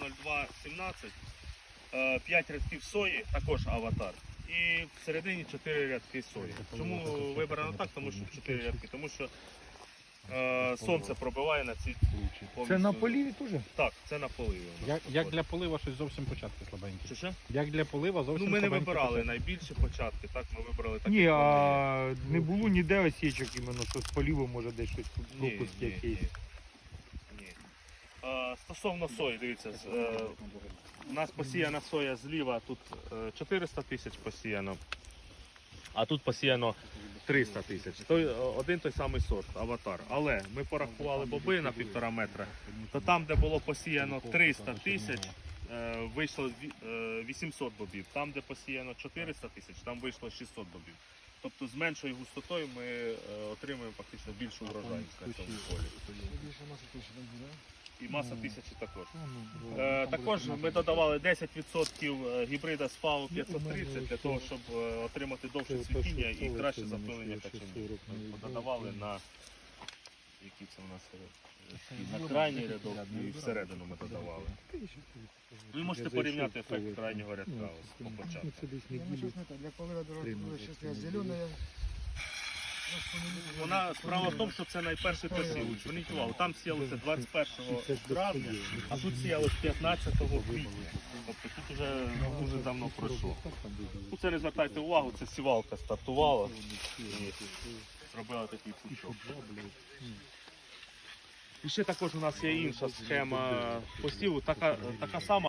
АП-0217, 5 рядків сої, також аватар. І всередині 4 рядки сої. Чому вибрано так? Тому що 4 рядки, тому що е, сонце пробиває на ці Це на поліві теж? Так, це на поливі. у нас Як, як проходить. для полива щось зовсім початки слабенькі. Що, що? Як для полива зовсім Ну ми не слабенькі вибирали початки. найбільші початки, так ми вибрали такі. Ні, а не було ніде осічок іменно, що з поліву може десь щось Ні, пропуск ні, якийсь. Е, Стосовно сої, дивіться, е, у нас посіяна соя зліва, тут е, 400 тисяч посіяно, а тут посіяно 300 тисяч. Той, е, один той самий сорт, аватар. Але ми порахували боби на півтора метра, то там, де було посіяно 300 тисяч, е, вийшло е, 800 бобів. Там, де посіяно 400 тисяч, там вийшло 600 бобів. Тобто з меншою густотою ми е, отримуємо фактично більшу врожайність на цьому полі. І маса тисячі також. Е, також ми додавали 10% гібрида з FAO 530 для того, щоб е, отримати довше цвітіння і краще запилення качанів. Додавали на які це у нас е, на крайній рядок і всередину ми додавали. Ви можете порівняти ефект крайнього рядка ось, по початку. Ну, для полива Три, Вона справа в тому, що це найперший посів. Зверніть увагу, там сіялося 21 травня, а тут сіялося 15 квітня. Тобто тут вже дуже давно пройшло. Ну, це не звертайте увагу, це сівалка стартувала і зробила такий пучок. І ще також у нас є інша схема посіву, така, така сама.